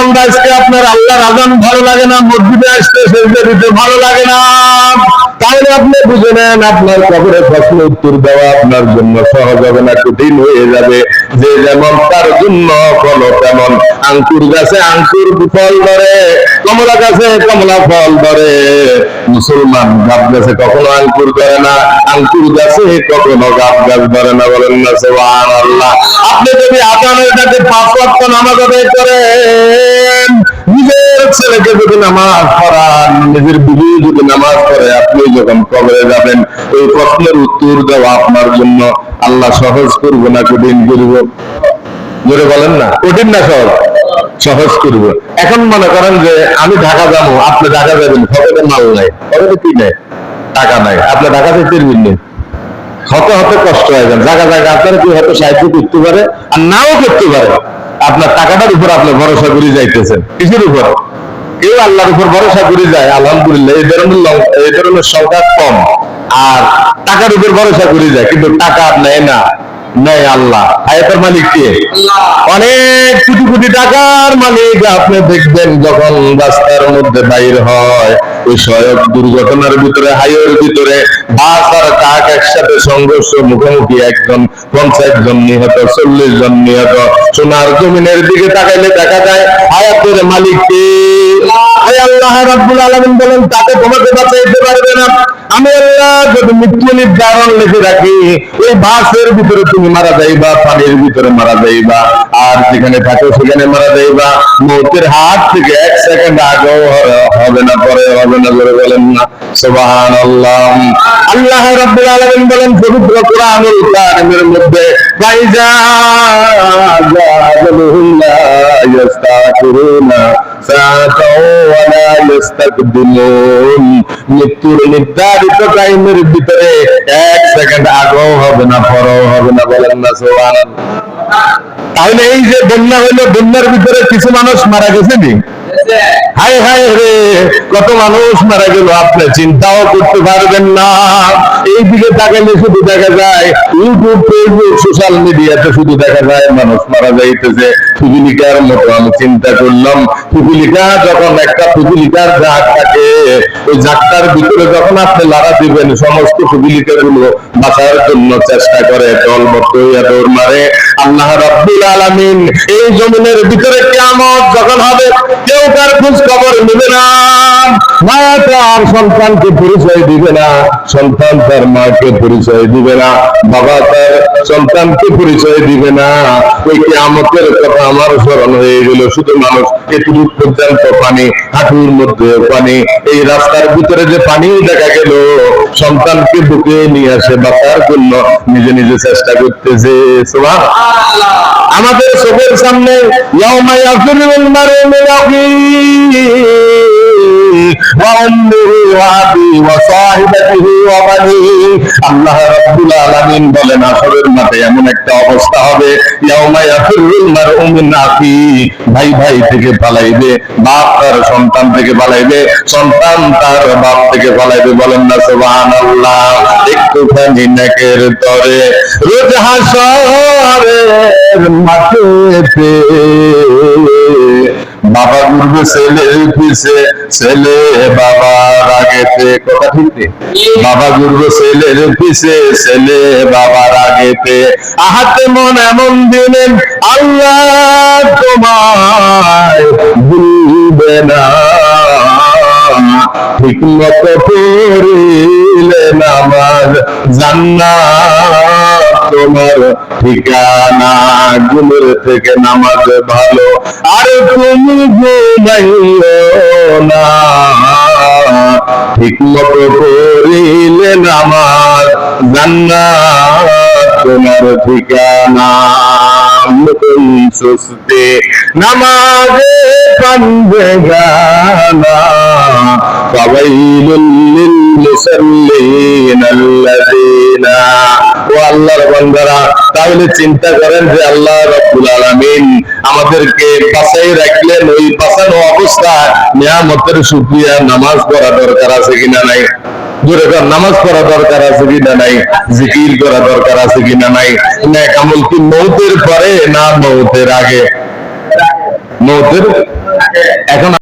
আপনার না আপনি বুঝে নেন আপনার প্রশ্ন উত্তর দেওয়া আপনার জন্য সহজ হবে না কঠিন হয়ে যাবে। যে যেমন তার জন্য ফল তেমন। আঙ্কুর গাছে আঙ্কুর ফল ধরে, কমলা গাছে কমলা ফল ধরে। মুসলমান গাছ গাছে কখনো আঙ্কুর ধরে না আঙ্কুর গাছে কখনো গাছ গাছ ধরে না বলেন না সোহান আল্লাহ আপনি যদি আজানের কাছে পাঁচ নামাজ আদায় করেন, নিজের ছেলেকে যদি নামাজ পড়ান, নিজের বিবি যদি নামাজ পড়ে, আপনি যখন কবরে যাবেন, এই প্রশ্নের উত্তর দেওয়া আপনার জন্য আল্লাহ সহজ করব না, কঠিন করব? জোরে বলেন না, কঠিন না সহজ? সহজ করব। এখন মনে করেন যে আমি ঢাকা যাব, আপনি ঢাকা যাবেন পকেটে মাল নাই পকেটে কি নাই? টাকা নাই। আপনি ঢাকা যেতে পারবেন হতে হতে কষ্ট হয়ে যান। জায়গা জায়গা আপনার কি হয়তো সাহায্য করতে পারে, আর নাও করতে পারে। আপনার টাকাটার উপর আপনি ভরসা করে যাইতেছেন। কিসের উপর? কেউ আল্লাহর উপর ভরসা করে যায়, আলহামদুলিল্লাহ, এই ধরনের এই ধরনের সংখ্যা কম। আর টাকার উপর ভরসা করে যায়, কিন্তু টাকা নেয় না। নেয় আল্লাহ। আয়াতের মালিক কে? অনেক কোটি কোটি টাকার মালিক আপনি দেখবেন যখন রাস্তার মধ্যে বাইর হয় ওই সড়ক দুর্ঘটনার ভিতরে হাইওয়ের ভিতরে আর একসাথে সংঘর্ষ, মুখোমুখি একজন, পঞ্চাশ জন নিহত, চল্লিশ জন নিহত। সোনার জমিনের দিকে তাকাইলে দেখা যায় আয়াতের মালিক কে? আল্লাহ রাব্বুল আলামিন বলেন, তাকে তোমাকে বাঁচাইতে পারবে না। আমি আল্লাহ যদি মৃত্যু নির্ধারণ লিখে রাখি, ওই বাসের ভিতরে তুমি মারা যাইবা, পানির ভিতরে মারা যাইবা। আর যেখানে থাকো সেখানে মারা যাইবা। মৌতের হাত থেকে এক সেকেন্ড আগেও হবে না, পরে হবে না করে বলেন না। মৃত্যুর নির্ধারিত টাইমের ভিতরে এক সেকেন্ড আগেও হবে না, পরেও হবে না, বলেন না সুবহান তাহলে এই যে বন্যা হইল, বন্যার ভিতরে কিছু মানুষ মারা গেছে নি? হাই হাই রে, কত মানুষ মারা গেল, আপনি চিন্তাও করতে পারবেন না। এই দিকে তাকাইলে শুধু দেখা যায় ইউটিউব ফেসবুক সোশ্যাল মিডিয়াতে শুধু দেখা যায়, মানুষ মারা যাইতেছে। পিপিলিকার মতো আমি চিন্তা করলাম পিপিলিকা যখন একটা পিপিলিকার জাগ থাকে, ওই জাগটার ভিতরে যখন আপনি লাড়া দিবেন, সমস্ত পিপিলিকা গুলো বাঁচার জন্য চেষ্টা করে দলবদ্ধ হইয়া দৌড় মারে। আল্লাহ রাব্বুল আলামিন এই জমিনের ভিতরে কিয়ামত যখন হবে, কেউ তার খোঁজ খবর নেবে না। মা তার সন্তানকে পরিচয় দিবে না, সন্তান তার মাকে পরিচয় দিবে না, বাবা তার সন্তানকে পরিচয় দিবে না। ওই কিয়ামতের কথা আমার স্মরণ হয়ে গেল, শুধু মানুষ এটুকু পর্যন্ত পানি, হাঁটুর মধ্যে পানি, এই রাস্তার ভিতরে যে পানি দেখা গেল, সন্তানকে বুকে নিয়ে আসে বাঁচার জন্য নিজে নিজে চেষ্টা করতেছে। আমাদের চোখের সামনে মিন মিন ভাই ভাই থেকে বাপ তার সন্তান থেকে পালাইবে, সন্তান তার বাপ থেকে পালাইবে বলেন না, সুবহানাল্লাহ। তরে, রোজ হাসরের বাবা ঘুরবে ছেলের পিছে, ছেলে বাবার আগেতে কথা বাবা পিছে, ছেলে আহাতে মন এমন দিনে আল্লাহ তোমায় ভুলবে না। ঠিক মতো পড়িলে নামাজ জান্নাত। তোমার ঠিকানা গুমের থেকে নামাজ ভালো। আর তুমি না। ঠিক মতো পড়িলে নামাজ জান্নাত। তোমার ঠিকানা নতুন সুস্তে নামাজে তাহলে চিন্তা করেন যে আল্লাহ রাব্বুল আলামিন আমাদেরকে বাঁচাই রাখলেন। ওই বাঁচানো অবস্থায় নিয়ামতের শুকরিয়া নামাজ পড়া দরকার আছে কিনা নাই? কর, নামাজ পড়া দরকার আছে কিনা নাই? জিকির করা দরকার আছে কিনা নাই? নেক আমল কি মৌতের পরে না মৌতের আগে? মৌতের এখন